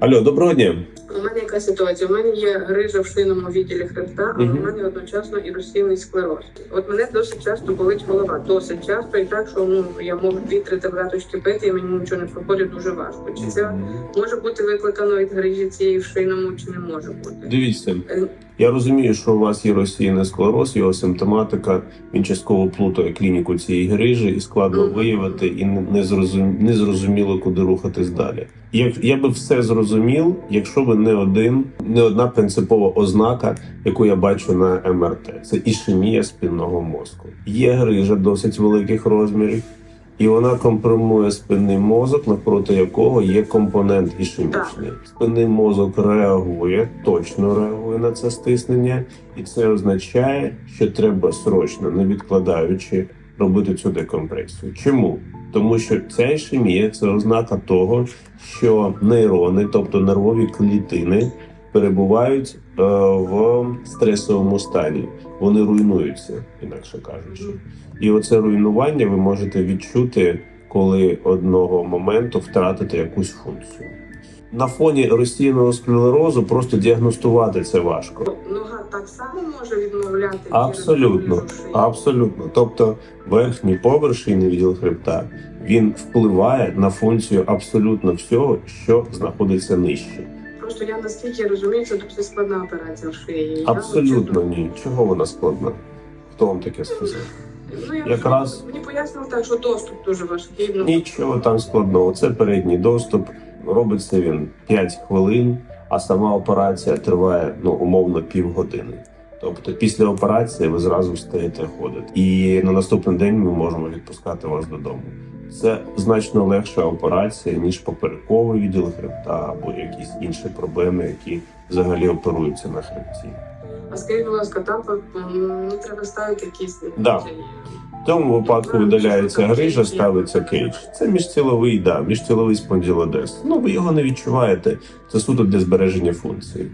Алло, доброго дня. У мене яка ситуація? У мене є грижа в шийному відділі хребта, але Мгм. у мене одночасно і розсійний склероз. От мене досить часто болить голова, досить часто, і так, що ну я можу дві-три таблеточки пити, і мені нічого не проходить дуже важко. Чи це може бути викликано від грижі цієї в шийному, чи не може бути? Дивіться, Е, я розумію, що у вас є розсіяний склероз, його симптоматика. Він частково плутає клініку цієї грижі і складно виявити, і не- не зрозум... не зрозуміло, куди рухатись далі. Я, я би все зрозумів, якщо би не один, не одна принципова ознака, яку я бачу на МРТ. Це ішемія спинного мозку. Є грижа досить великих розмірів. І вона компримує спинний мозок, навпроти якого є компонент ішемічний. Спинний мозок реагує, точно реагує на це стиснення, і це означає, що треба срочно, не відкладаючи, робити цю декомпресію. Чому? Тому що ця ішемія це ознака того, що нейрони, тобто нервові клітини, перебувають е, в стресовому стані. Вони руйнуються, інакше кажучи. І оце руйнування ви можете відчути, коли одного моменту втратите якусь функцію. На фоні розсіяного склерозу просто діагностувати це важко. Нога так само може відмовляти Абсолютно, абсолютно. Тобто верхній поверх шийний відділ хребта він впливає на функцію абсолютно всього, що знаходиться нижче. Просто я наскільки розумію, це дуже складна операція в шиї. Я Абсолютно от ні. Чого вона складна? Хто вам таке сказав? Ну, я Якраз- мені пояснили так, що доступ дуже важкий. Ну, Нічого там складного. Це передній доступ. Робиться він 5 хвилин, а сама операція триває ну умовно півгодини. Тобто після операції ви зразу встаєте ходити, і на наступний день ми можемо відпускати вас додому. Це значно легша операція ніж поперековий відділ хребта або якісь інші проблеми, які взагалі оперуються на хребті. А скажіть, будь ласка, там не треба ставити кисень. Да. В цьому випадку видаляється грижа, ставиться кейдж. Це міжціловий, да, міжціловий спондилодез. Ну ви його не відчуваєте. Це суто для збереження функції.